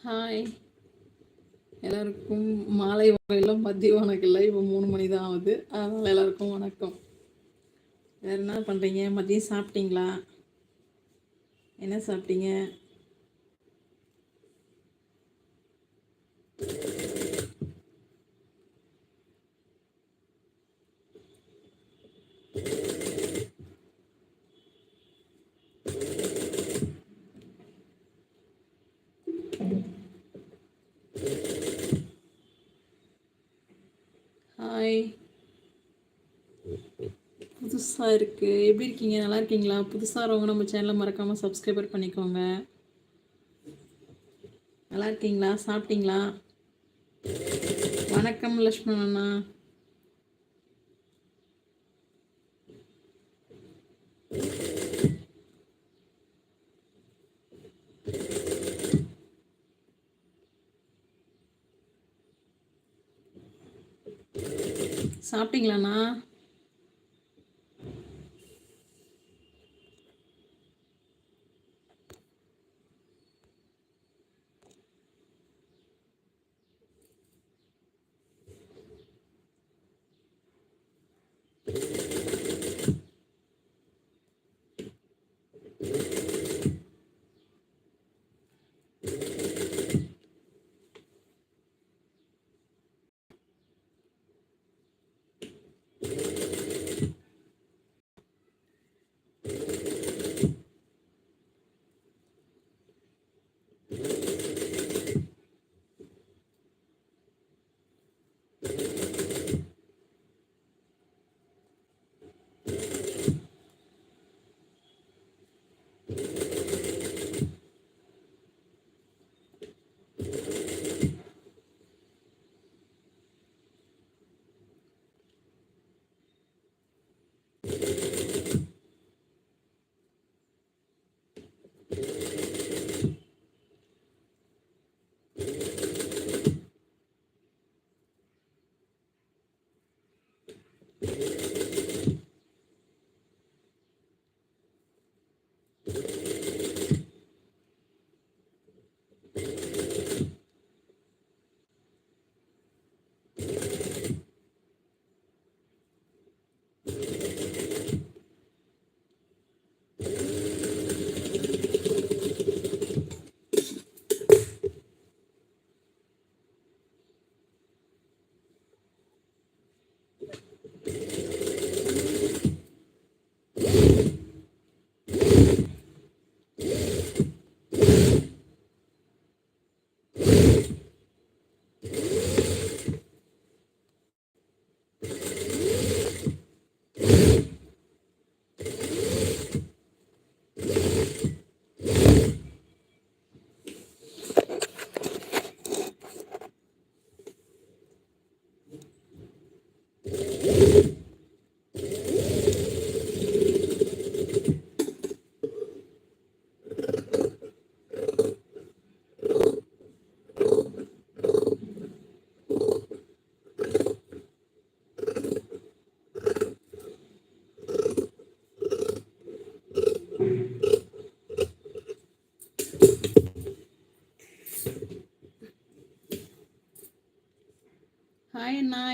Hi எல்லாருக்கும் மாலை வரையிலும் மதிய வணக்கம் இல்லை இப்போ மூணு மணி தான் ஆகுது. அதனால் எல்லாருக்கும் வணக்கம். வேறு என்ன பண்ணுறீங்க மதியம் சாப்பிட்டீங்களா? என்ன சாப்பிட்டீங்க ஹாய் புதுசாக இருக்குது எப்படி இருக்கீங்க? நல்லா இருக்கீங்களா? புதுசாக இருக்கவங்க நம்ம சேனலை மறக்காமல் சப்ஸ்கிரைபர் பண்ணிக்கோங்க. நல்லா இருக்கீங்களா? சாப்பிட்டீங்களா? வணக்கம் லக்ஷ்மண் அண்ணா. சாப்பிட்டீங்களாண்ணா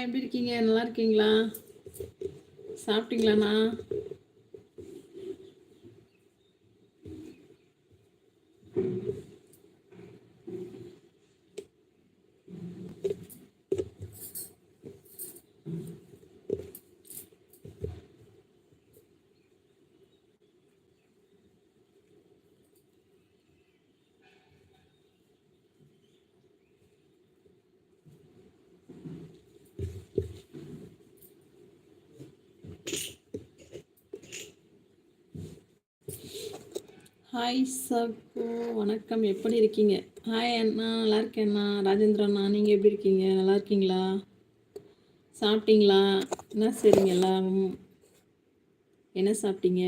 எப்படி இருக்கீங்க? நல்லா இருக்கீங்களா? சாப்பிட்டீங்களாண்ணா? ஹாய் சகு வணக்கம். எப்படி இருக்கீங்க? ஹாய் அண்ணா. நல்லா இருக்கேண்ணா அண்ணா. ராஜேந்திர அண்ணா நீங்கள் எப்படி இருக்கீங்க? நல்லா இருக்கீங்களா? சாப்பிட்டீங்களா? என்ன சரிங்க எல்லாம் என்ன சாப்பிட்டீங்க?